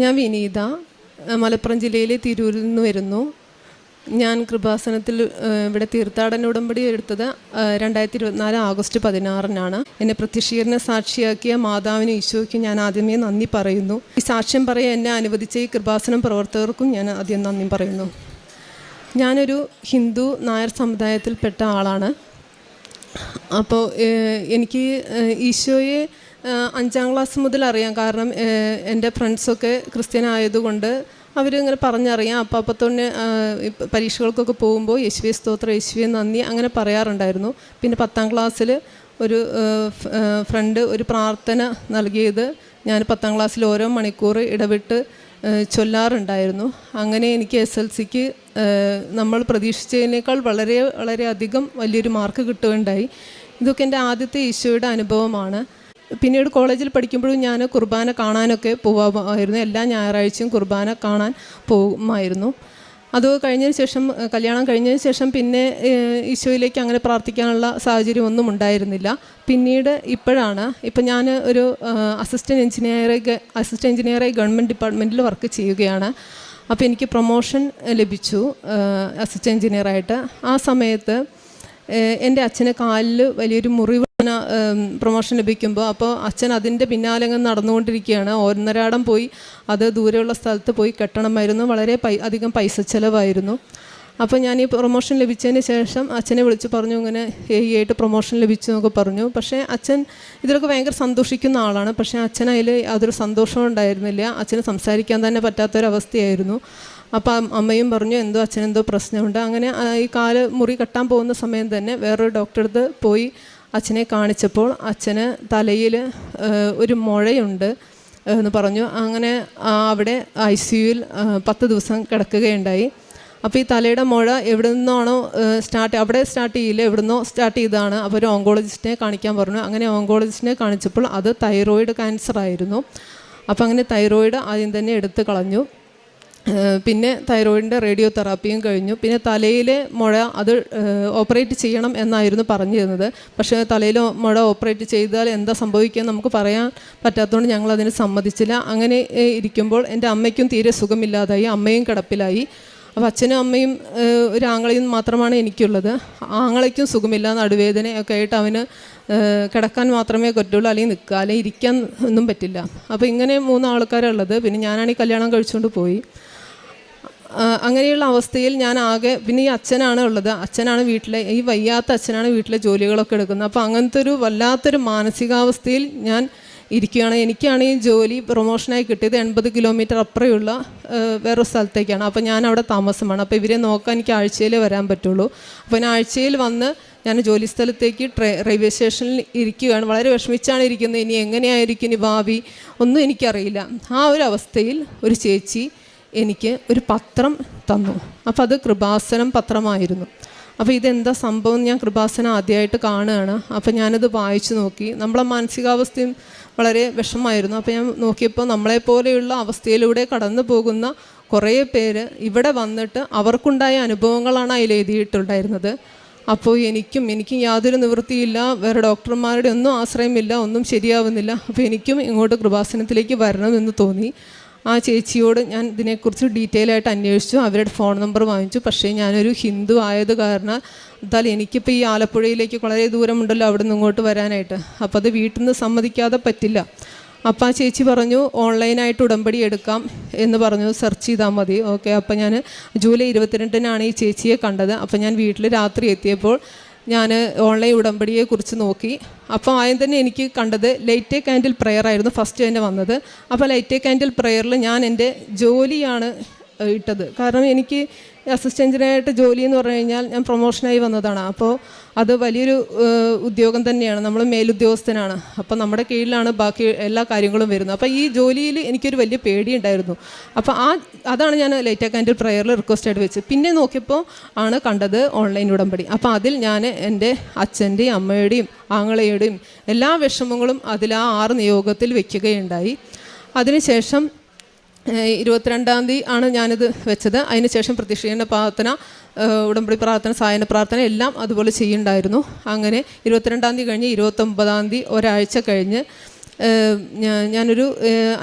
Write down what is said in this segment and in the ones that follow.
ഞാൻ വിനീത മലപ്പുറം ജില്ലയിലെ തിരൂരിൽ നിന്ന് വരുന്നു. ഞാൻ കൃപാസനത്തിൽ ഇവിടെ തീർത്ഥാടന ഉടമ്പടി എടുത്തത് രണ്ടായിരത്തി ഇരുപത്തിനാല് ആഗസ്റ്റ് പതിനാറിനാണ്. എന്നെ പ്രത്യക്ഷീകരണ സാക്ഷിയാക്കിയ മാതാവിന് ഈശോയ്ക്ക് ഞാൻ ആദ്യമേ നന്ദി പറയുന്നു. ഈ സാക്ഷ്യം പറയാൻ എന്നെ അനുവദിച്ച ഈ കൃപാസനം പ്രവർത്തകർക്കും ഞാൻ ആദ്യം നന്ദി പറയുന്നു. ഞാനൊരു ഹിന്ദു നായർ സമുദായത്തിൽപ്പെട്ട ആളാണ്. അപ്പോൾ എനിക്ക് ഈശോയെ അഞ്ചാം ക്ലാസ് മുതൽ അറിയാം. കാരണം എന്റെ ഫ്രണ്ട്സൊക്കെ ക്രിസ്ത്യൻ ആയതുകൊണ്ട് അവരിങ്ങനെ പറഞ്ഞറിയാം. അപ്പം അപ്പത്തോന്നെ പരീക്ഷകൾക്കൊക്കെ പോകുമ്പോൾ യേശുവെ സ്തോത്രം യേശുവെ നന്ദി അങ്ങനെ പറയാറുണ്ടായിരുന്നു. പിന്നെ പത്താം ക്ലാസ്സിൽ ഒരു ഫ്രണ്ട് ഒരു പ്രാർത്ഥന നൽകിയത് ഞാൻ പത്താം ക്ലാസ്സിൽ ഓരോ മണിക്കൂർ ഇടവിട്ട് ചൊല്ലാറുണ്ടായിരുന്നു. അങ്ങനെ എനിക്ക് എസ് എൽ സിക്ക് നമ്മൾ പ്രതീക്ഷിച്ചതിനേക്കാൾ വളരെ വളരെയധികം വലിയൊരു മാർക്ക് കിട്ടുകയുണ്ടായി. ഇതൊക്കെ എന്റെ ആദ്യത്തെ ഈശോയുടെ അനുഭവമാണ്. പിന്നീട് കോളേജിൽ പഠിക്കുമ്പോഴും ഞാൻ കുർബാന കാണാനൊക്കെ പോവാമായിരുന്നു. എല്ലാ ഞായറാഴ്ചയും കുർബാന കാണാൻ പോകുമായിരുന്നു. അത് കഴിഞ്ഞതിന് ശേഷം കല്യാണം കഴിഞ്ഞതിന് ശേഷം പിന്നെ ഈശോയിലേക്ക് അങ്ങനെ പ്രാർത്ഥിക്കാനുള്ള സാഹചര്യം ഒന്നും ഉണ്ടായിരുന്നില്ല. പിന്നീട് ഇപ്പോഴാണ്. ഇപ്പം ഞാൻ ഒരു അസിസ്റ്റന്റ് എഞ്ചിനീയറെ അസിസ്റ്റന്റ് എഞ്ചിനീയറായി ഗവൺമെന്റ് ഡിപ്പാർട്ട്മെന്റിൽ വർക്ക് ചെയ്യുകയാണ്. അപ്പോൾ എനിക്ക് പ്രൊമോഷൻ ലഭിച്ചു അസിസ്റ്റന്റ് എഞ്ചിനീയറായിട്ട് ആ സമയത്ത് എന്റെ അച്ഛന് കാലിൽ വലിയൊരു മുറിവ് പ്രൊമോഷൻ ലഭിക്കുമ്പോൾ അപ്പോൾ അച്ഛൻ അതിന്റെ പിന്നാലെ അങ്ങ് നടന്നുകൊണ്ടിരിക്കുകയാണ്. ഒന്നരാടം പോയി അത് ദൂരെയുള്ള സ്ഥലത്ത് പോയി കെട്ടണമായിരുന്നു. വളരെ പൈ അധികം പൈസ ചിലവായിരുന്നു. അപ്പോൾ ഞാൻ ഈ പ്രൊമോഷൻ ലഭിച്ചതിന് ശേഷം അച്ഛനെ വിളിച്ച് പറഞ്ഞു ഇങ്ങനെ എ ആയിട്ട് പ്രൊമോഷൻ ലഭിച്ചു എന്നൊക്കെ പറഞ്ഞു. പക്ഷേ അച്ഛൻ ഇതിലൊക്കെ ഭയങ്കര സന്തോഷിക്കുന്ന ആളാണ്. പക്ഷേ അച്ഛൻ അതിൽ സന്തോഷം ഉണ്ടായിരുന്നില്ല. അച്ഛന് സംസാരിക്കാൻ തന്നെ പറ്റാത്തൊരവസ്ഥയായിരുന്നു. അപ്പം അമ്മയും പറഞ്ഞു എന്തോ അച്ഛനെന്തോ പ്രശ്നമുണ്ട്. അങ്ങനെ ഈ കാൽ മുറി കെട്ടാൻ പോകുന്ന സമയം തന്നെ വേറൊരു ഡോക്ടറെ അടുത്ത് പോയി അച്ഛനെ കാണിച്ചപ്പോൾ അച്ഛന് തലയിൽ ഒരു മുഴയുണ്ട് എന്ന് പറഞ്ഞു. അങ്ങനെ അവിടെ ഐ സി യുവിൽ പത്ത് ദിവസം കിടക്കുകയുണ്ടായി. അപ്പോൾ ഈ തലയുടെ മുഴ എവിടെ നിന്നാണോ സ്റ്റാർട്ട് അവിടെ സ്റ്റാർട്ട് ചെയ്യില്ല എവിടെ നിന്നോ സ്റ്റാർട്ട് ചെയ്തതാണ്. അപ്പോൾ ഒരു ഓങ്കോളജിസ്റ്റിനെ കാണിക്കാൻ പറഞ്ഞു. അങ്ങനെ ഓങ്കോളജിസ്റ്റിനെ കാണിച്ചപ്പോൾ അത് തൈറോയിഡ് ക്യാൻസർ ആയിരുന്നു അപ്പോൾ അങ്ങനെ തൈറോയിഡ് ആദ്യം തന്നെ എടുത്ത് കളഞ്ഞു. പിന്നെ തൈറോയിഡിന്റെ റേഡിയോ തെറാപ്പിയും കഴിഞ്ഞു. പിന്നെ തലയിലെ മുഴ അത് ഓപ്പറേറ്റ് ചെയ്യണം എന്നായിരുന്നു പറഞ്ഞു പക്ഷേ തലയിൽ മുഴ ഓപ്പറേറ്റ് ചെയ്താൽ എന്താ സംഭവിക്കുക നമുക്ക് പറയാൻ പറ്റാത്തതുകൊണ്ട് ഞങ്ങൾ അതിന് സമ്മതിച്ചില്ല. അങ്ങനെ ഇരിക്കുമ്പോൾ എന്റെ അമ്മയ്ക്കും തീരെ സുഖമില്ലാതായി. അമ്മയും കിടപ്പിലായി. അപ്പോൾ അച്ഛനും അമ്മയും ഒരു ആങ്ങളയും മാത്രമാണ് എനിക്കുള്ളത്. ആങ്ങളയ്ക്കും സുഖമില്ല നടുവേദനയൊക്കെ ആയിട്ട് അവന് കിടക്കാൻ മാത്രമേ പറ്റുള്ളൂ അല്ലെങ്കിൽ നിൽക്കുക അല്ലെങ്കിൽ ഇരിക്കാൻ ഒന്നും പറ്റില്ല. അപ്പോൾ ഇങ്ങനെ മൂന്ന് ആൾക്കാരുള്ളത് പിന്നെ ഞാനാണെങ്കിൽ കല്യാണം കഴിച്ചുകൊണ്ട് പോയി. അങ്ങനെയുള്ള അവസ്ഥയിൽ ഞാൻ ആകെ പിന്നെ ഈ അച്ഛനാണ് ഉള്ളത്. അച്ഛനാണ് വീട്ടിലെ ഈ വയ്യാത്ത അച്ഛനാണ് വീട്ടിലെ ജോലികളൊക്കെ എടുക്കുന്നത്. അപ്പോൾ അങ്ങനത്തെ ഒരു വല്ലാത്തൊരു മാനസികാവസ്ഥയിൽ ഞാൻ ഇരിക്കുകയാണ്. എനിക്കാണ് ഈ ജോലി പ്രൊമോഷനായി കിട്ടിയത് എൺപത് കിലോമീറ്റർ അപ്പുറയുള്ള വേറൊരു സ്ഥലത്തേക്കാണ്. അപ്പോൾ ഞാൻ അവിടെ താമസമാണ്. അപ്പോൾ ഇവരെ നോക്കാൻ എനിക്ക് ആഴ്ചയിലേ വരാൻ പറ്റുള്ളൂ. അപ്പോൾ ഞാൻ ആഴ്ചയിൽ വന്ന് ഞാൻ ജോലി സ്ഥലത്തേക്ക് റെയിൽവേ സ്റ്റേഷനിൽ ഇരിക്കുകയാണ്. വളരെ വിഷമിച്ചാണ് ഇരിക്കുന്നത്. ഇനി എങ്ങനെയായിരിക്കും ഇനി ഭാവി? ഒന്നും എനിക്കറിയില്ല. ആ ഒരു അവസ്ഥയിൽ ഒരു ചേച്ചി എനിക്ക് ഒരു പത്രം തന്നു. അപ്പോൾ അത് കൃപാസനം പത്രമായിരുന്നു. അപ്പോൾ ഇതെന്താ സംഭവം ഞാൻ കൃപാസനം ആദ്യമായിട്ട് കാണുകയാണ്. അപ്പോൾ ഞാനത് വായിച്ചു നോക്കി. നമ്മളെ മാനസികാവസ്ഥയും വളരെ വിഷമമായിരുന്നു. അപ്പോൾ ഞാൻ നോക്കിയപ്പോൾ നമ്മളെപ്പോലെയുള്ള അവസ്ഥയിലൂടെ കടന്നു പോകുന്ന കുറേ പേര് ഇവിടെ വന്നിട്ട് അവർക്കുണ്ടായ അനുഭവങ്ങളാണ് അതിൽ എഴുതിയിട്ടുണ്ടായിരുന്നത്. അപ്പോൾ എനിക്കും എനിക്കും യാതൊരു നിവൃത്തിയില്ല. വേറെ ഡോക്ടർമാരുടെ ഒന്നും ആശ്രയമില്ല. ഒന്നും ശരിയാവുന്നില്ല. അപ്പോൾ എനിക്കും ഇങ്ങോട്ട് കൃപാസനത്തിലേക്ക് വരണമെന്ന് തോന്നി. ആ ചേച്ചിയോട് ഞാൻ ഇതിനെക്കുറിച്ച് ഡീറ്റെയിൽ ആയിട്ട് അന്വേഷിച്ചു. അവരുടെ ഫോൺ നമ്പർ വാങ്ങിച്ചു. പക്ഷേ ഞാനൊരു ഹിന്ദു ആയത് കാരണം എന്തായാലും എനിക്കിപ്പോൾ ഈ ആലപ്പുഴയിലേക്ക് വളരെ ദൂരമുണ്ടല്ലോ അവിടെ നിന്ന് ഇങ്ങോട്ട് വരാനായിട്ട്. അപ്പോൾ അത് വീട്ടിൽ നിന്ന് സമ്മതിക്കാതെ പറ്റില്ല. അപ്പോൾ ആ ചേച്ചി പറഞ്ഞു ഓൺലൈനായിട്ട് ഉടമ്പടി എടുക്കാം എന്ന് പറഞ്ഞു. സെർച്ച് ചെയ്താൽ മതി. ഓക്കെ അപ്പോൾ ഞാൻ ജൂലൈ ഇരുപത്തിരണ്ടിനാണ് ഈ ചേച്ചിയെ കണ്ടത്. അപ്പോൾ ഞാൻ വീട്ടിൽ രാത്രി എത്തിയപ്പോൾ ഞാൻ ഓൺലൈൻ ഉടമ്പടിയെ കുറിച്ച് നോക്കി. അപ്പോൾ ആദ്യം തന്നെ എനിക്ക് കണ്ടത് ലൈറ്റ് കാൻഡിൽ പ്രെയർ ആയിരുന്നു ഫസ്റ്റ് തന്നെ വന്നത്. അപ്പോൾ ലൈറ്റ് കാൻഡിൽ പ്രെയറിൽ ഞാൻ എന്റെ ജോലിയാണ് ഇട്ടത്. കാരണം എനിക്ക് അസിസ്റ്റന്റിനായിട്ട് ജോലി എന്ന് പറഞ്ഞു കഴിഞ്ഞാൽ ഞാൻ പ്രൊമോഷനായി വന്നതാണ്. അപ്പോൾ അത് വലിയൊരു ഉദ്യോഗം തന്നെയാണ്. നമ്മൾ മേലുദ്യോഗസ്ഥനാണ്. അപ്പോൾ നമ്മുടെ കീഴിലാണ് ബാക്കി എല്ലാ കാര്യങ്ങളും വരുന്നത്. അപ്പോൾ ഈ ജോലിയിൽ എനിക്കൊരു വലിയ പേടിയുണ്ടായിരുന്നു. അപ്പോൾ ആ അതാണ് ഞാൻ ലൈറ്റ് കാൻഡിൽ പ്രയറിൽ റിക്വസ്റ്റ് ആയിട്ട് വെച്ചത്. പിന്നെ നോക്കിയപ്പോൾ ആണ് കണ്ടത് ഓൺലൈൻ ഉടമ്പടി. അപ്പോൾ അതിൽ ഞാൻ എന്റെ അച്ഛന്റെയും അമ്മയുടെയും ആങ്ങളയുടെയും എല്ലാ വിഷമങ്ങളും അതിൽ ആ ആറ് നിയോഗത്തിൽ വയ്ക്കുകയുണ്ടായി അതിനുശേഷം ഇരുപത്തിരണ്ടാം തീയതി ആണ് ഞാനിത് വെച്ചത്. അതിനുശേഷം പ്രത്യക്ഷീകരണ പ്രാർത്ഥന ഉടമ്പടി പ്രാർത്ഥന സായന പ്രാർത്ഥന എല്ലാം അതുപോലെ ചെയ്യുന്നുണ്ടായിരുന്നു. അങ്ങനെ ഇരുപത്തിരണ്ടാം തീയതി കഴിഞ്ഞ് ഇരുപത്തൊമ്പതാം തീയതി ഒരാഴ്ച കഴിഞ്ഞ് ഞാനൊരു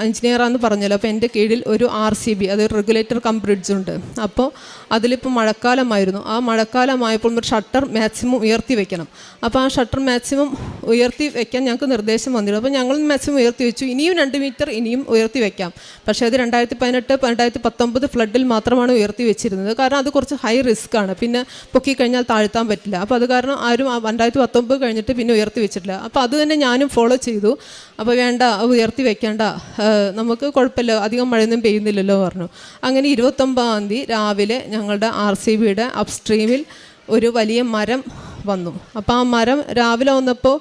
എഞ്ചിനീയറാന്ന് പറഞ്ഞല്ലോ. അപ്പോൾ എന്റെ കീഴിൽ ഒരു ആർ സി ബി അതൊരു റെഗുലേറ്റർ കം ബ്രിഡ്ജ് ഉണ്ട്. അപ്പോൾ അതിലിപ്പോൾ മഴക്കാലമായിരുന്നു. ആ മഴക്കാലമായപ്പോൾ ഷട്ടർ മാക്സിമം ഉയർത്തി വെക്കണം. അപ്പോൾ ആ ഷട്ടർ മാക്സിമം ഉയർത്തി വെക്കാൻ ഞങ്ങൾക്ക് നിർദ്ദേശം വന്നിരുന്നു. അപ്പോൾ ഞങ്ങൾ മാക്സിമം ഉയർത്തി വെച്ചു. ഇനിയും രണ്ട് മീറ്റർ ഇനിയും ഉയർത്തി വെക്കാം. പക്ഷേ അത് രണ്ടായിരത്തി പതിനെട്ട് രണ്ടായിരത്തി പത്തൊമ്പത് ഫ്ലഡിൽ മാത്രമാണ് ഉയർത്തി വെച്ചിരുന്നത്. കാരണം അത് കുറച്ച് ഹൈ റിസ്ക് ആണ്. പിന്നെ പൊക്കി കഴിഞ്ഞാൽ താഴ്ത്താൻ പറ്റില്ല. അപ്പോൾ അത് കാരണം ആരും രണ്ടായിരത്തി പത്തൊമ്പത് കഴിഞ്ഞിട്ട് പിന്നെ ഉയർത്തി വെച്ചിട്ടില്ല. അപ്പോൾ അത് തന്നെ ഞാനും ഫോളോ ചെയ്തു. അപ്പോൾ വേണ്ട ഉയർത്തി വെക്കേണ്ട. നമുക്ക് കുഴപ്പമില്ല അധികം മഴയൊന്നും പെയ്യുന്നില്ലല്ലോ പറഞ്ഞു. അങ്ങനെ ഇരുപത്തൊമ്പതാം തീയതി രാവിലെ ഞങ്ങളുടെ ആർ സി ബിയുടെ അപ്സ്ട്രീമിൽ ഒരു വലിയ മരം വന്നു. അപ്പോൾ ആ മരം രാവിലെ വന്നപ്പോൾ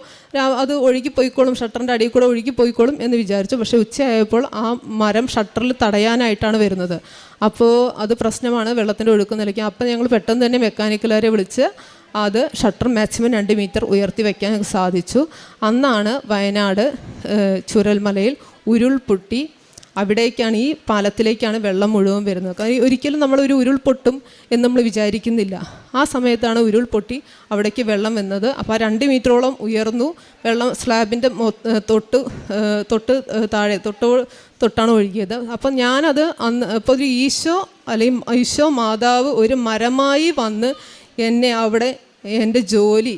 അത് ഒഴുകി പോയിക്കോളും ഷട്ടറിന്റെ അടിയിൽ കൂടെ ഒഴുകി പോയിക്കോളും എന്ന് വിചാരിച്ചു. പക്ഷേ ഉച്ചയായപ്പോൾ ആ മരം ഷട്ടറിൽ തടയാനായിട്ടാണ് വരുന്നത്. അപ്പോൾ അത് പ്രശ്നമാണ് വെള്ളത്തിന്റെ ഒഴുക്ക് നിലയ്ക്ക്. അപ്പോൾ ഞങ്ങൾ പെട്ടെന്ന് തന്നെ മെക്കാനിക്കലുകാരെ വിളിച്ച് അത് ഷട്ടർ മാക്സിമം രണ്ട് മീറ്റർ ഉയർത്തി വയ്ക്കാൻ സാധിച്ചു. അന്നാണ് വയനാട് ചുരൽമലയിൽ ഉരുൾപൊട്ടി. അവിടേക്കാണ് ഈ പാലത്തിലേക്കാണ് വെള്ളം മുഴുവൻ വരുന്നത്. കാര്യം ഒരിക്കലും നമ്മളൊരു ഉരുൾപൊട്ടും എന്ന് നമ്മൾ വിചാരിക്കുന്നില്ല. ആ സമയത്താണ് ഉരുൾപൊട്ടി അവിടേക്ക് വെള്ളം വന്നത്. അപ്പോൾ ആ രണ്ട് മീറ്ററോളം ഉയർന്നു. വെള്ളം സ്ലാബിന്റെ തൊട്ട് തൊട്ട് താഴെ തൊട്ടോ തൊട്ടാണ് ഒഴുകിയത്. അപ്പം ഞാനത് അന്ന് അപ്പോൾ ഒരു ഈശോ അല്ലെങ്കിൽ ഈശോ മാതാവ് ഒരു മരമായി വന്ന് എന്നെ അവിടെ എന്റെ ജോലി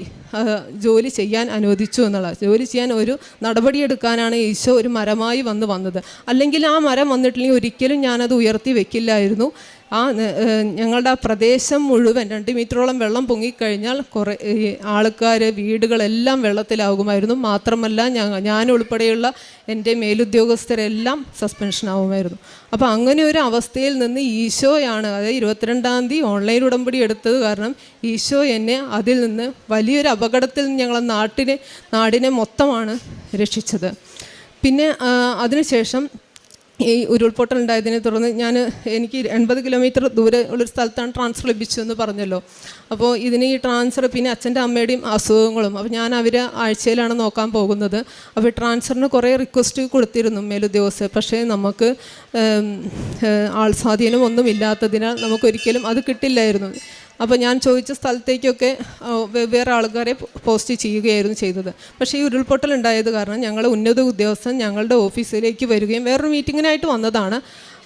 ജോലി ചെയ്യാൻ അനുവദിച്ചു എന്നുള്ള ജോലി ചെയ്യാൻ ഒരു നടപടിയെടുക്കാനാണ് ഈശോ ഒരു മരമായി വന്ന് വന്നത്. അല്ലെങ്കിൽ ആ മരം വന്നിട്ടില്ലെങ്കിൽ ഒരിക്കലും ഞാനത് ഉയർത്തി വെക്കില്ലായിരുന്നു. ആ ഞങ്ങളുടെ ആ പ്രദേശം മുഴുവൻ രണ്ട് മീറ്ററോളം വെള്ളം പൊങ്ങിക്കഴിഞ്ഞാൽ കുറേ ആൾക്കാർ വീടുകളെല്ലാം വെള്ളത്തിലാകുമായിരുന്നു. മാത്രമല്ല ഞാൻ ഞാൻ ഉൾപ്പെടെയുള്ള എന്റെ മേലുദ്യോഗസ്ഥരെല്ലാം സസ്പെൻഷനാവുമായിരുന്നു. അപ്പോൾ അങ്ങനെ ഒരു അവസ്ഥയിൽ നിന്ന് ഈശോയാണ് അതായത് ഇരുപത്തിരണ്ടാം തീയതി ഓൺലൈൻ ഉടമ്പടി എടുത്തത് കാരണം ഈശോ എന്നെ അതിൽ നിന്ന് വലിയൊരു അപകടത്തിൽ നിന്ന് ഞങ്ങളെ നാട്ടിനെ നാടിനെ മൊത്തമാണ് രക്ഷിച്ചത്. പിന്നെ അതിനുശേഷം ഈ ഉരുൾപൊട്ടൽ ഉണ്ടായതിനെ തുടർന്ന് ഞാൻ എനിക്ക് എൺപത് കിലോമീറ്റർ ദൂരെ ഉള്ളൊരു സ്ഥലത്താണ് ട്രാൻസ്ഫർ ലഭിച്ചു എന്ന് പറഞ്ഞല്ലോ. അപ്പോൾ ഇതിന് ഈ ട്രാൻസ്ഫർ പിന്നെ അച്ഛന്റെ അമ്മയുടെയും അസുഖങ്ങളും. അപ്പോൾ ഞാൻ അവരെ ആഴ്ചയിലാണ് നോക്കാൻ പോകുന്നത്. അപ്പോൾ ട്രാൻസ്ഫറിന് കുറേ റിക്വസ്റ്റ് കൊടുത്തിരുന്നു മേലുദ്യോഗസ്ഥർ. പക്ഷേ നമുക്ക് ആൾ സ്വാധീനം ഒന്നും ഇല്ലാത്തതിനാൽ നമുക്കൊരിക്കലും അത് കിട്ടില്ലായിരുന്നു. അപ്പോൾ ഞാൻ ചോദിച്ച സ്ഥലത്തേക്കൊക്കെ വെവ്വേറെ ആൾക്കാരെ പോസ്റ്റ് ചെയ്യുകയായിരുന്നു ചെയ്തത്. പക്ഷേ ഈ ഉരുൾപൊട്ടൽ ഉണ്ടായത് കാരണം ഞങ്ങൾ ഉന്നത ഉദ്യോഗസ്ഥൻ ഞങ്ങളുടെ ഓഫീസിലേക്ക് വരികയും വേറൊരു മീറ്റിങ്ങിനായിട്ട് വന്നതാണ്.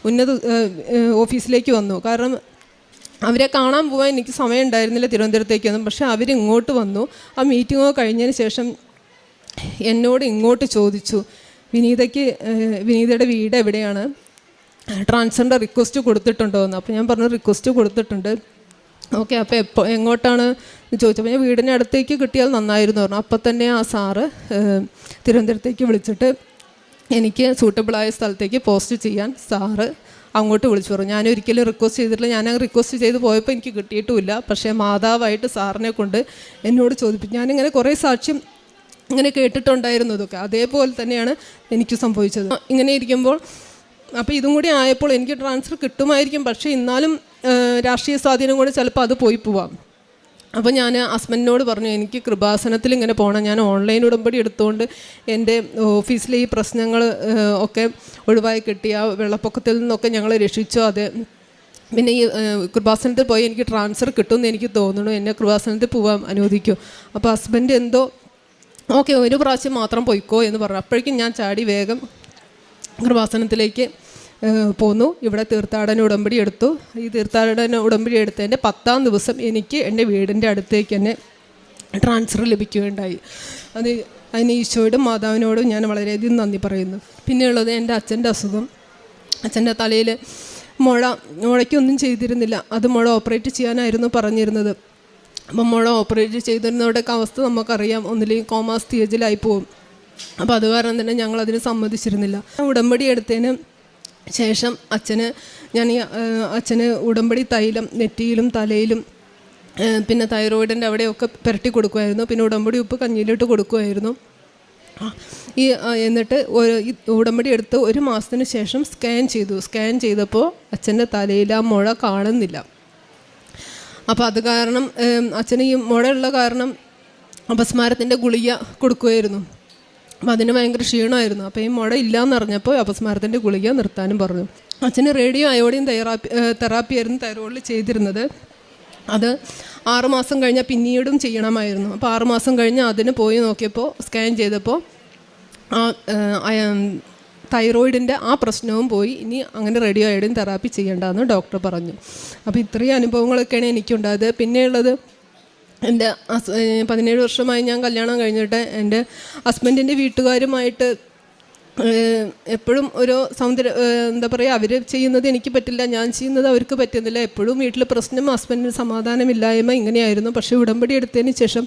ഉന്നത ഓഫീസിലേക്ക് വന്നു. കാരണം അവരെ കാണാൻ പോകാൻ എനിക്ക് സമയം ഉണ്ടായിരുന്നില്ല തിരുവനന്തപുരത്തേക്കൊന്നും പക്ഷേ അവരിങ്ങോട്ട് വന്നു. ആ മീറ്റിങ്ങോ കഴിഞ്ഞതിന് ശേഷം എന്നോട് ഇങ്ങോട്ട് ചോദിച്ചു വിനീതയ്ക്ക് വിനീതയുടെ വീട് എവിടെയാണ്? ട്രാൻസ്ഫറിന്റെ റിക്വസ്റ്റ് കൊടുത്തിട്ടുണ്ടോ എന്ന് അപ്പോൾ ഞാൻ പറഞ്ഞു റിക്വസ്റ്റ് കൊടുത്തിട്ടുണ്ട്. ഓക്കെ അപ്പോൾ എപ്പോൾ എങ്ങോട്ടാണ് ചോദിച്ചപ്പോൾ ഞാൻ വീടിന്റെ അടുത്തേക്ക് കിട്ടിയാൽ നന്നായിരുന്നു പറഞ്ഞു. അപ്പോൾ തന്നെ ആ സാറ് തിരുവനന്തപുരത്തേക്ക് വിളിച്ചിട്ട് എനിക്ക് സൂട്ടബിളായ സ്ഥലത്തേക്ക് പോസ്റ്റ് ചെയ്യാൻ സാറ് അങ്ങോട്ട് വിളിച്ചു പറഞ്ഞു. ഞാൻ ഒരിക്കലും റിക്വസ്റ്റ് ചെയ്തിട്ടില്ല. ഞാൻ റിക്വസ്റ്റ് ചെയ്ത് പോയപ്പോൾ എനിക്ക് കിട്ടിയിട്ടുമില്ല. പക്ഷേ മാതാവായിട്ട് സാറിനെ കൊണ്ട് എന്നോട് ചോദിപ്പിച്ചു. ഞാനിങ്ങനെ കുറേ സാക്ഷ്യം ഇങ്ങനെ കേട്ടിട്ടുണ്ടായിരുന്നു ഇതൊക്കെ. അതേപോലെ തന്നെയാണ് എനിക്ക് സംഭവിച്ചത്. ഇങ്ങനെ ഇരിക്കുമ്പോൾ അപ്പോൾ ഇതും കൂടി ആയപ്പോൾ എനിക്ക് ട്രാൻസ്ഫർ കിട്ടുമായിരിക്കും. പക്ഷേ എന്നാലും ഏഹ്, രാഷ്ട്രീയ സ്വാധീനം കൊണ്ട് ചിലപ്പോൾ അത് പോയി പോവാം. അപ്പോൾ ഞാൻ ഹസ്ബൻഡിനോട് പറഞ്ഞു എനിക്ക് കൃപാസനത്തിൽ ഇങ്ങനെ പോകണം ഞാൻ ഓൺലൈൻ ഉടമ്പടി എടുത്തുകൊണ്ട് എന്റെ ഓഫീസിലെ ഈ പ്രശ്നങ്ങൾ ഒക്കെ ഒഴിവായി കിട്ടി. ആ വെള്ളപ്പൊക്കത്തിൽ നിന്നൊക്കെ ഞങ്ങൾ രക്ഷിച്ചു. അത് പിന്നെ ഈ കൃപാസനത്തിൽ പോയി എനിക്ക് ട്രാൻസ്ഫർ കിട്ടുമെന്ന് എനിക്ക് തോന്നുന്നു. എന്നെ കൃപാസനത്തിൽ പോകാൻ അനുവദിക്കും. അപ്പോൾ ഹസ്ബൻഡ് എന്തോ ഓക്കെ ഒരു പ്രാവശ്യം മാത്രം പോയിക്കോ എന്ന് പറഞ്ഞു. അപ്പോഴേക്കും ഞാൻ ചാടി വേഗം കൃപാസനത്തിലേക്ക് പോന്നു. ഇവിടെ തീർത്ഥാടന ഉടമ്പടി എടുത്തു. ഈ തീർത്ഥാടന ഉടമ്പടി എടുത്തതിന്റെ പത്താം ദിവസം എനിക്ക് എന്റെ വീടിന്റെ അടുത്തേക്ക് തന്നെ ട്രാൻസ്ഫർ ലഭിക്കുകയുണ്ടായി. അത് അതിന് ഈശോയോടും മാതാവിനോടും ഞാൻ വളരെയധികം നന്ദി പറയുന്നു. പിന്നെയുള്ളത് എന്റെ അച്ഛന്റെ അസുഖം. അച്ഛന്റെ തലയിൽ മുഴ മുഴയ്ക്കൊന്നും ചെയ്തിരുന്നില്ല. അത് മുഴ ഓപ്പറേറ്റ് ചെയ്യാനായിരുന്നു പറഞ്ഞിരുന്നത്. അപ്പം മുഴ ഓപ്പറേറ്റ് ചെയ്തിരുന്നവരുടെയൊക്കെ അവസ്ഥ നമുക്കറിയാം. ഒന്നില്ലെങ്കിൽ കോമാ സ്റ്റേജിലായി പോകും അപ്പോൾ അത് കാരണം തന്നെ ഞങ്ങൾ അതിന് സമ്മതിച്ചിരുന്നില്ല ഉടമ്പടി എടുത്തതിന് ശേഷം അച്ഛന് ഞാൻ ഈ അച്ഛന് ഉടമ്പടി തൈലം നെറ്റിയിലും തലയിലും പിന്നെ തൈറോയിഡിന്റെ അവിടെയൊക്കെ പുരട്ടി കൊടുക്കുമായിരുന്നു. പിന്നെ ഉടമ്പടി ഉപ്പ് കഞ്ഞിയിലിട്ട് കൊടുക്കുമായിരുന്നു. ഈ എന്നിട്ട് ഒരു ഉടമ്പടി എടുത്ത് ഒരു മാസത്തിന് ശേഷം സ്കാൻ ചെയ്തു. സ്കാൻ ചെയ്തപ്പോൾ അച്ഛന്റെ തലയിൽ ആ മുഴ കാണുന്നില്ല. അപ്പോൾ അത് കാരണം അച്ഛന് ഈ മുഴയുള്ള കാരണം അപസ്മാരത്തിന്റെ ഗുളിക കൊടുക്കുമായിരുന്നു. അപ്പം അതിന് ഭയങ്കര ക്ഷീണമായിരുന്നു. അപ്പോൾ ഈ മുട ഇല്ലയെന്ന് അറിഞ്ഞപ്പോൾ അപസ്മാരത്തിന്റെ ഗുളിക നിർത്താനും പറഞ്ഞു. അച്ഛന് റേഡിയോ അയോഡിയം തെറാപ്പി തെറാപ്പി ആയിരുന്നു തൈറോയിഡിൽ ചെയ്തിരുന്നത്. അത് ആറുമാസം കഴിഞ്ഞാൽ പിന്നീടും ചെയ്യണമായിരുന്നു. അപ്പോൾ ആറുമാസം കഴിഞ്ഞ് അതിന് പോയി നോക്കിയപ്പോൾ സ്കാൻ ചെയ്തപ്പോൾ ആ തൈറോയിഡിന്റെ ആ പ്രശ്നവും പോയി. ഇനി അങ്ങനെ റേഡിയോ അയഡിൻ തെറാപ്പി ചെയ്യേണ്ടതെന്ന് ഡോക്ടർ പറഞ്ഞു. അപ്പോൾ ഇത്രയും അനുഭവങ്ങളൊക്കെയാണ് എനിക്കുണ്ടായത്. പിന്നെയുള്ളത് എന്റെ പതിനേഴ് വർഷമായി ഞാൻ കല്യാണം കഴിഞ്ഞിട്ട് എന്റെ ഹസ്ബൻഡിന്റെ വീട്ടുകാരുമായിട്ട് എപ്പോഴും ഒരു സൗന്ദര്യ എന്താ പറയുക അവർ ചെയ്യുന്നത് എനിക്ക് പറ്റില്ല ഞാൻ ചെയ്യുന്നത് അവർക്ക് പറ്റുന്നില്ല. എപ്പോഴും വീട്ടിൽ പ്രശ്നം ഹസ്ബൻഡിന് സമാധാനമില്ലായ്മ ഇങ്ങനെയായിരുന്നു. പക്ഷേ ഉടമ്പടി എടുത്തതിന് ശേഷം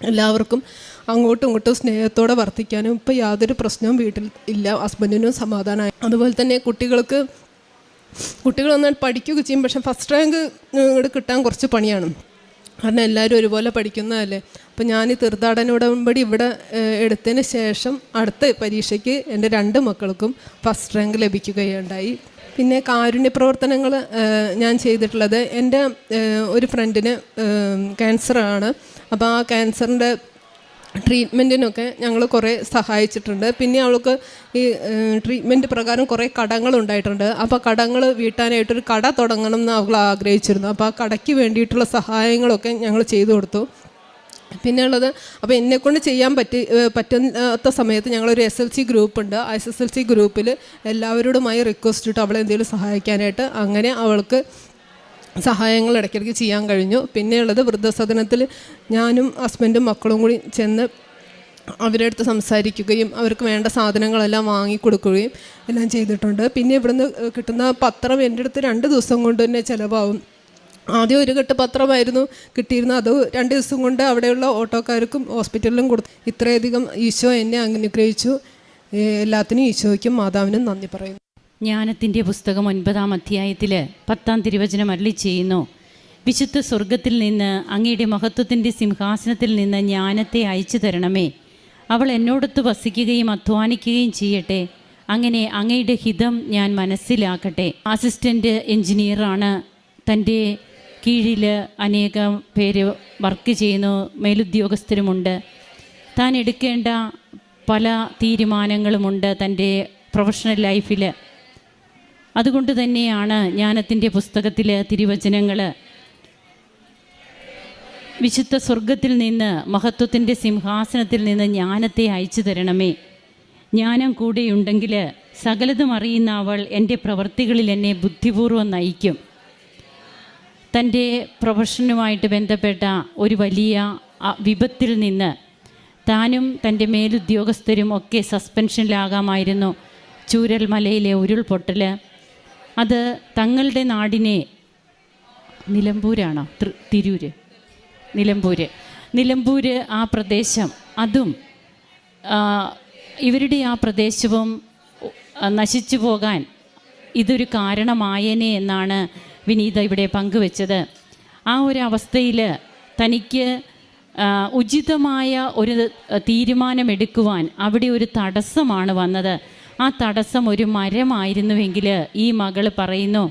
എല്ലാവർക്കും അങ്ങോട്ടും ഇങ്ങോട്ടും സ്നേഹത്തോടെ വർത്തിക്കാനും ഇപ്പോൾ യാതൊരു പ്രശ്നവും വീട്ടിൽ ഇല്ല. ഹസ്ബൻഡിനും സമാധാനമായി അതുപോലെ തന്നെ കുട്ടികൾക്ക് കുട്ടികൾ നന്നായിട്ട് പഠിക്കുകയൊക്കെ ചെയ്യും. പക്ഷേ ഫസ്റ്റ് റാങ്ക് ഇങ്ങോട്ട് കിട്ടാൻ കുറച്ച് പണിയാണ്. കാരണം എല്ലാവരും ഒരുപോലെ പഠിക്കുന്നതല്ലേ? അപ്പം ഞാൻ ഈ തീർത്ഥാടന ഉടമ്പടി ഇവിടെ എടുത്തതിന് ശേഷം അടുത്ത പരീക്ഷയ്ക്ക് എന്റെ രണ്ട് മക്കൾക്കും ഫസ്റ്റ് റാങ്ക് ലഭിക്കുകയുണ്ടായി. പിന്നെ കാരുണ്യ പ്രവർത്തനങ്ങൾ ഞാൻ ചെയ്തിട്ടുള്ളത് എന്റെ ഒരു ഫ്രണ്ടിന് ക്യാൻസറാണ് അപ്പോൾ ആ ക്യാൻസറിന്റെ ട്രീറ്റ്മെന്റിനൊക്കെ ഞങ്ങൾ കുറേ സഹായിച്ചിട്ടുണ്ട്. പിന്നെ അവൾക്ക് ഈ ട്രീറ്റ്മെന്റ് പ്രകാരം കുറേ കടങ്ങളുണ്ടായിട്ടുണ്ട് അപ്പോൾ കടങ്ങൾ വീട്ടാനായിട്ടൊരു കട തുടങ്ങണം എന്ന് അവൾ ആഗ്രഹിച്ചിരുന്നു. അപ്പോൾ ആ കടയ്ക്ക് വേണ്ടിയിട്ടുള്ള സഹായങ്ങളൊക്കെ ഞങ്ങൾ ചെയ്തു കൊടുത്തു. പിന്നെ ഉള്ളത് അപ്പോൾ എന്നെക്കൊണ്ട് ചെയ്യാൻ പറ്റി പറ്റാത്ത സമയത്ത് ഞങ്ങളൊരു എസ് എൽ സി ഗ്രൂപ്പ് ഉണ്ട്. ആ എസ് എസ് എൽ സി ഗ്രൂപ്പിൽ എല്ലാവരോടുമായി റിക്വസ്റ്റ് ഇട്ട് അവളെ എന്തെങ്കിലും സഹായിക്കാനായിട്ട് അങ്ങനെ അവൾക്ക് സഹായങ്ങൾ ഇടയ്ക്കിടയ്ക്ക് ചെയ്യാൻ കഴിഞ്ഞു. പിന്നെയുള്ളത് വൃദ്ധസദനത്തിൽ ഞാനും ഹസ്ബൻഡും മക്കളും കൂടി ചെന്ന് അവരുടെ അടുത്ത് സംസാരിക്കുകയും അവർക്ക് വേണ്ട സാധനങ്ങളെല്ലാം വാങ്ങിക്കൊടുക്കുകയും എല്ലാം ചെയ്തിട്ടുണ്ട്. പിന്നെ ഇവിടുന്ന് കിട്ടുന്ന പത്രം എന്റെ അടുത്ത് രണ്ട് ദിവസം കൊണ്ട് തന്നെ ചിലവാകും. ആദ്യം ഒരു കെട്ട് പത്രമായിരുന്നു കിട്ടിയിരുന്നത്. അത് രണ്ട് ദിവസം കൊണ്ട് അവിടെയുള്ള ഓട്ടോക്കാർക്കും ഹോസ്പിറ്റലിലും കൊടുത്തു ഇത്രയധികം ഈശോ എന്നെ അനുഗ്രഹിച്ചു. എല്ലാത്തിനും ഈശോയ്ക്കും മാതാവിനും നന്ദി പറയുന്നു. ജ്ഞാനത്തിന്റെ പുസ്തകം ഒൻപതാം അധ്യായത്തിൽ പത്താം തിരുവചനം അരളി ചെയ്യുന്നു. വിശുദ്ധ സ്വർഗത്തിൽ നിന്ന് അങ്ങയുടെ മഹത്വത്തിന്റെ സിംഹാസനത്തിൽ നിന്ന് ജ്ഞാനത്തെ അയച്ചു തരണമേ. അവൾ എന്നോടൊത്ത് വസിക്കുകയും അധ്വാനിക്കുകയും ചെയ്യട്ടെ. അങ്ങനെ അങ്ങയുടെ ഹിതം ഞാൻ മനസ്സിലാക്കട്ടെ. അസിസ്റ്റന്റ് എഞ്ചിനീയറാണ് തന്റെ കീഴിൽ അനേകം പേര് വർക്ക് ചെയ്യുന്നു. മേലുദ്യോഗസ്ഥരുമുണ്ട്. താൻ എടുക്കേണ്ട പല തീരുമാനങ്ങളുമുണ്ട് തന്റെ പ്രൊഫഷണൽ ലൈഫിൽ അതുകൊണ്ട് തന്നെയാണ് ജ്ഞാനത്തിന്റെ പുസ്തകത്തിലെ തിരുവചനങ്ങൾ വിശുദ്ധ സ്വർഗത്തിൽ നിന്ന് മഹത്വത്തിന്റെ സിംഹാസനത്തിൽ നിന്ന് ജ്ഞാനത്തെ അയച്ചു തരണമേ. ജ്ഞാനം കൂടെയുണ്ടെങ്കിൽ സകലതും അറിയുന്ന അവൾ എന്റെ പ്രവർത്തികളിൽ എന്നെ ബുദ്ധിപൂർവം നയിക്കും. തന്റെ പ്രൊഫഷനുമായിട്ട് ബന്ധപ്പെട്ട ഒരു വലിയ വിപത്തിൽ നിന്ന് താനും തന്റെ മേലുദ്യോഗസ്ഥരും ഒക്കെ സസ്പെൻഷനിലാകാമായിരുന്നു. ചൂരൽമലയിലെ ഉരുൾപൊട്ടൽ അത് തങ്ങളുടെ നാടിനെ നിലമ്പൂരാണോ? തിരൂര്. നിലമ്പൂര്. നിലമ്പൂര് ആ പ്രദേശം അതും ഇവരുടെ ആ പ്രദേശവും നശിച്ചു പോകാൻ ഇതൊരു കാരണമായേനെ എന്നാണ് വിനീത ഇവിടെ പങ്കുവെച്ചത്. ആ ഒരു അവസ്ഥയിൽ തനിക്ക് ഉചിതമായ ഒരു തീരുമാനമെടുക്കുവാൻ അവിടെ ഒരു തടസ്സമാണ് വന്നത്. ആ തടസ്സം ഒരു മരമായിരുന്നുവെങ്കിൽ ഈ മകൾ പറയുന്നു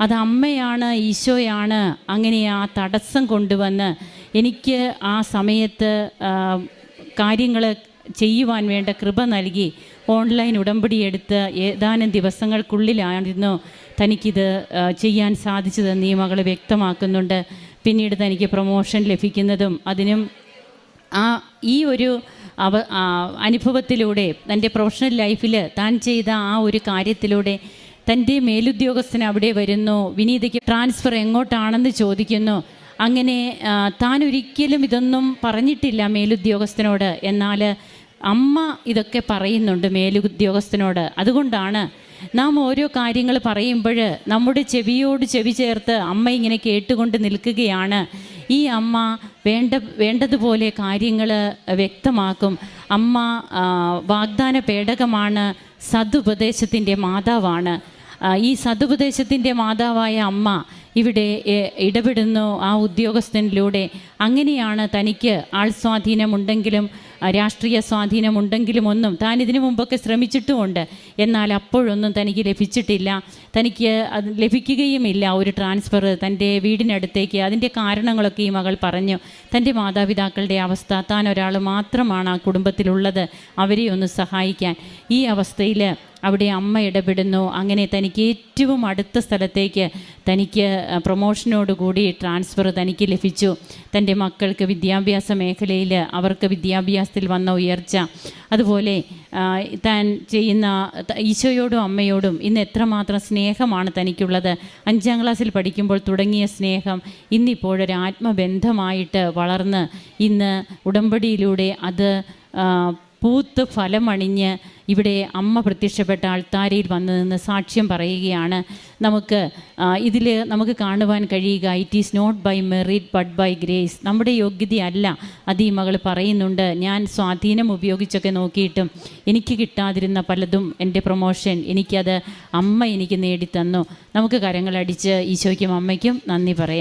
അത് അമ്മയാണ് ഈശോയാണ്. അങ്ങനെ ആ തടസ്സം കൊണ്ടുവന്ന് എനിക്ക് ആ സമയത്ത് കാര്യങ്ങൾ ചെയ്യുവാൻ വേണ്ട കൃപ നൽകി ഓൺലൈൻ ഉടമ്പടി എടുത്ത് ഏതാനും ദിവസങ്ങൾക്കുള്ളിലായിരുന്നു തനിക്കിത് ചെയ്യാൻ സാധിച്ചതെന്ന് ഈ മകൾ വ്യക്തമാക്കുന്നുണ്ട്. പിന്നീട് തനിക്ക് പ്രൊമോഷൻ ലഭിക്കുന്നതും അതിനും ആ ഈ ഒരു അവ അനുഭവത്തിലൂടെ തന്റെ പ്രൊഫഷണൽ ലൈഫിൽ താൻ ചെയ്ത ആ ഒരു കാര്യത്തിലൂടെ തന്റെ മേലുദ്യോഗസ്ഥൻ അവിടെ വരുന്നു. വിനീതയ്ക്ക് ട്രാൻസ്ഫർ എങ്ങോട്ടാണെന്ന് ചോദിക്കുന്നു. അങ്ങനെ താൻ ഒരിക്കലും ഇതൊന്നും പറഞ്ഞിട്ടില്ല മേലുദ്യോഗസ്ഥനോട്. എന്നാൽ അമ്മ ഇതൊക്കെ പറയുന്നുണ്ട് മേലുദ്യോഗസ്ഥനോട്. അതുകൊണ്ടാണ് നാം ഓരോ കാര്യങ്ങൾ പറയുമ്പോൾ നമ്മുടെ ചെവിയോട് ചെവി ചേർത്ത് അമ്മ ഇങ്ങനെ കേട്ടുകൊണ്ട് നിൽക്കുകയാണ്. ഈ അമ്മ വേണ്ട വേണ്ടതുപോലെ കാര്യങ്ങൾ വ്യക്തമാക്കും. അമ്മ വാഗ്ദാന പേടകമാണ് സതുപദേശത്തിന്റെ മാതാവാണ്. ഈ സതുപദേശത്തിന്റെ മാതാവായ അമ്മ ഇവിടെ ഇടപെടുന്നു ആ ഉദ്യോഗസ്ഥനിലൂടെ. അങ്ങനെയാണ് തനിക്ക് ആൾ സ്വാധീനമുണ്ടെങ്കിലും രാഷ്ട്രീയ സ്വാധീനമുണ്ടെങ്കിലും ഒന്നും താൻ ഇതിനു മുമ്പൊക്കെ ശ്രമിച്ചിട്ടുമുണ്ട്. എന്നാൽ അപ്പോഴൊന്നും തനിക്ക് ലഭിച്ചിട്ടില്ല. തനിക്ക് അത് ലഭിക്കുകയുമില്ല. ഒരു ട്രാൻസ്ഫർ തന്റെ വീടിനടുത്തേക്ക് അതിന്റെ കാരണങ്ങളൊക്കെ ഈ മകൾ പറഞ്ഞു. തന്റെ മാതാപിതാക്കളുടെ അവസ്ഥ താൻ ഒരാൾ മാത്രമാണ് ആ കുടുംബത്തിലുള്ളത്. അവരെ ഒന്ന് സഹായിക്കാൻ. ഈ അവസ്ഥയിൽ അവിടെ അമ്മ ഇടപെടുന്നു. അങ്ങനെ തനിക്ക് ഏറ്റവും അടുത്ത സ്ഥലത്തേക്ക് തനിക്ക് പ്രൊമോഷനോടുകൂടി ട്രാൻസ്ഫർ തനിക്ക് ലഭിച്ചു. തന്റെ മക്കൾക്ക് വിദ്യാഭ്യാസ മേഖലയിൽ അവർക്ക് വിദ്യാഭ്യാസത്തിൽ വന്ന ഉയർച്ച. അതുപോലെ താൻ ചെയ്യുന്ന ഈശോയോടും അമ്മയോടും ഇന്ന് എത്രമാത്രം സ്നേഹമാണ് തനിക്കുള്ളത്. അഞ്ചാം ക്ലാസ്സിൽ പഠിക്കുമ്പോൾ തുടങ്ങിയ സ്നേഹം ഇന്നിപ്പോഴൊരു ആത്മബന്ധമായിട്ട് വളർന്ന് ഇന്ന് ഉടമ്പടിയിലൂടെ അത് പൂത്ത് ഫലമണിഞ്ഞ് ഇവിടെ അമ്മ പ്രത്യക്ഷപ്പെട്ട ആൾത്താരയിൽ വന്നു നിന്ന് സാക്ഷ്യം പറയുകയാണ്. നമുക്ക് ഇതിൽ നമുക്ക് കാണുവാൻ കഴിയുക it is not by merit but by grace നമ്മുടെ യോഗ്യതയല്ല അത് ഈ മകൾ പറയുന്നുണ്ട്. ഞാൻ സ്വാധീനം ഉപയോഗിച്ചൊക്കെ നോക്കിയിട്ടും എനിക്ക് കിട്ടാതിരുന്ന പലതും എന്റെ പ്രൊമോഷൻ എനിക്കത് അമ്മ എനിക്ക് നേടിത്തന്നു. നമുക്ക് കരങ്ങളടിച്ച് ഈശോയ്ക്കും അമ്മയ്ക്കും നന്ദി പറയാം.